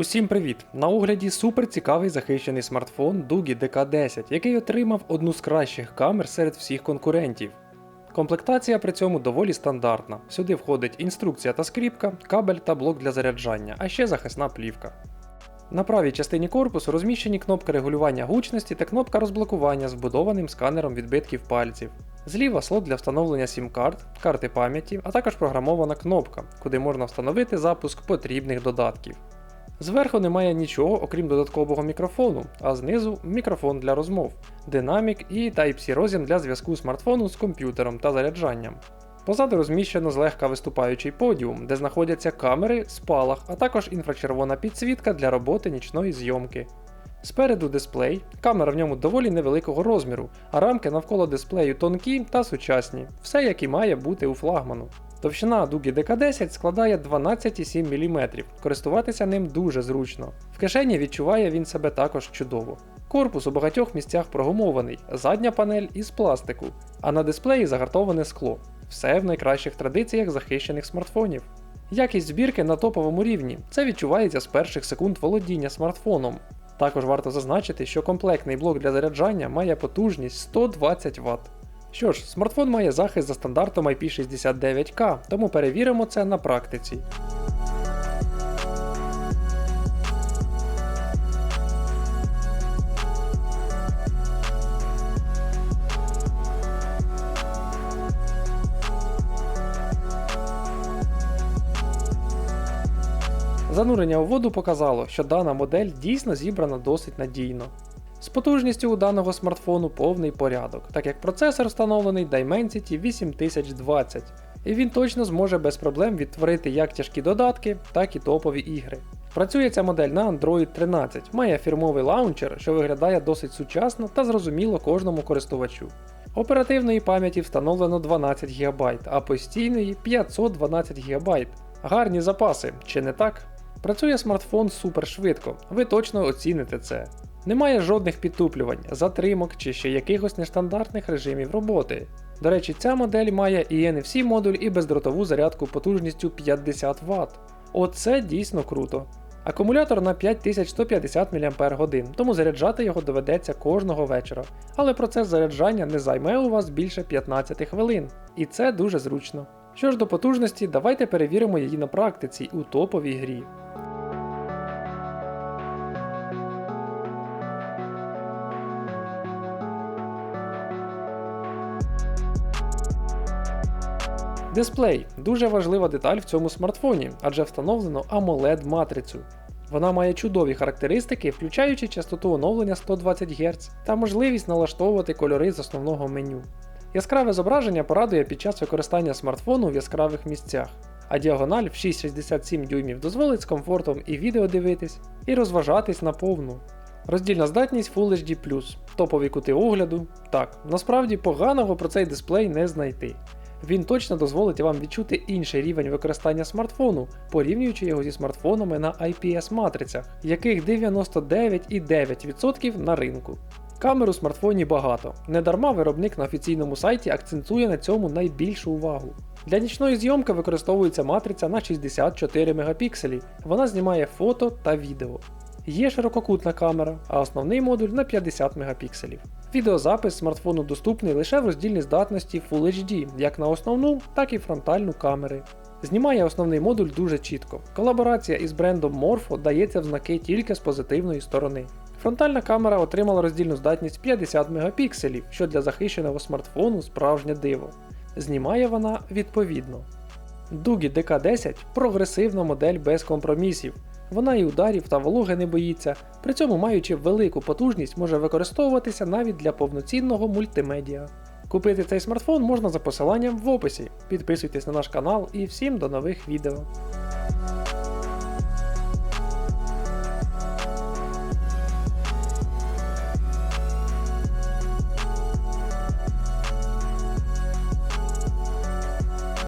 Усім привіт! На огляді супер цікавий захищений смартфон Dugi DK10, який отримав одну з кращих камер серед всіх конкурентів. Комплектація при цьому доволі стандартна. Сюди входить інструкція та скріпка, кабель та блок для заряджання, а ще захисна плівка. На правій частині корпусу розміщені кнопка регулювання гучності та кнопка розблокування з вбудованим сканером відбитків пальців. Зліва слот для встановлення сім-карт, карти пам'яті, а також програмована кнопка, куди можна встановити запуск потрібних додатків. Зверху немає нічого, окрім додаткового мікрофону, а знизу мікрофон для розмов, динамік і Type-C роз'єм для зв'язку смартфону з комп'ютером та заряджанням. Позаду розміщено злегка виступаючий подіум, де знаходяться камери, спалах, а також інфрачервона підсвітка для роботи нічної зйомки. Спереду дисплей, камера в ньому доволі невеликого розміру, а рамки навколо дисплею тонкі та сучасні, все як і має бути у флагману. Товщина Дуги DK10 складає 12,7 мм, користуватися ним дуже зручно. В кишені відчуває він себе також чудово. Корпус у багатьох місцях прогумований, задня панель із пластику, а на дисплеї загартоване скло. Все в найкращих традиціях захищених смартфонів. Якість збірки на топовому рівні, це відчувається з перших секунд володіння смартфоном. Також варто зазначити, що комплектний блок для заряджання має потужність 120 Вт. Що ж, смартфон має захист за стандартом IP69K, тому перевіримо це на практиці. Занурення у воду показало, що дана модель дійсно зібрана досить надійно. З потужністю у даного смартфону повний порядок, так як процесор встановлений Dimensity 8020, і він точно зможе без проблем відтворити як тяжкі додатки, так і топові ігри. Працює ця модель на Android 13, має фірмовий лаунчер, що виглядає досить сучасно та зрозуміло кожному користувачу. Оперативної пам'яті встановлено 12 ГБ, а постійної 512 ГБ. Гарні запаси, чи не так? Працює смартфон супер швидко, ви точно оціните це. Немає жодних підтуплювань, затримок чи ще якихось нестандартних режимів роботи. До речі, ця модель має і NFC модуль, і бездротову зарядку потужністю 50 Вт. Оце дійсно круто. Акумулятор на 5150 мАч, тому заряджати його доведеться кожного вечора. Але процес заряджання не займе у вас більше 15 хвилин, і це дуже зручно. Що ж до потужності, давайте перевіримо її на практиці у топовій грі. Дисплей дуже важлива деталь в цьому смартфоні, адже встановлено amoled матрицю. Вона має чудові характеристики, включаючи частоту оновлення 120 Гц та можливість налаштовувати кольори з основного меню. Яскраве зображення порадує під час використання смартфону в яскравих місцях, а діагональ в 6,67 дюймів дозволить з комфортом і відео дивитись, і розважатись на повну. Роздільна здатність Full HD+, топові кути огляду. Так, насправді поганого про цей дисплей не знайти. Він точно дозволить вам відчути інший рівень використання смартфону, порівнюючи його зі смартфонами на IPS-матрицях, яких 99,9% на ринку. Камер у смартфоні багато. Недарма виробник на офіційному сайті акцентує на цьому найбільшу увагу. Для нічної зйомки використовується матриця на 64 Мп, вона знімає фото та відео. Є ширококутна камера, а основний модуль на 50 Мп. Відеозапис смартфону доступний лише в роздільній здатності Full HD, як на основну, так і фронтальну камери. Знімає основний модуль дуже чітко. Колаборація із брендом Morpho дається в знаки тільки з позитивної сторони. Фронтальна камера отримала роздільну здатність 50 Мп, що для захищеного смартфону справжнє диво. Знімає вона відповідно. Дугі DK10 прогресивна модель без компромісів. Вона і ударів та вологи не боїться, при цьому маючи велику потужність, може використовуватися навіть для повноцінного мультимедіа. Купити цей смартфон можна за посиланням в описі. Підписуйтесь на наш канал і всім до нових відео.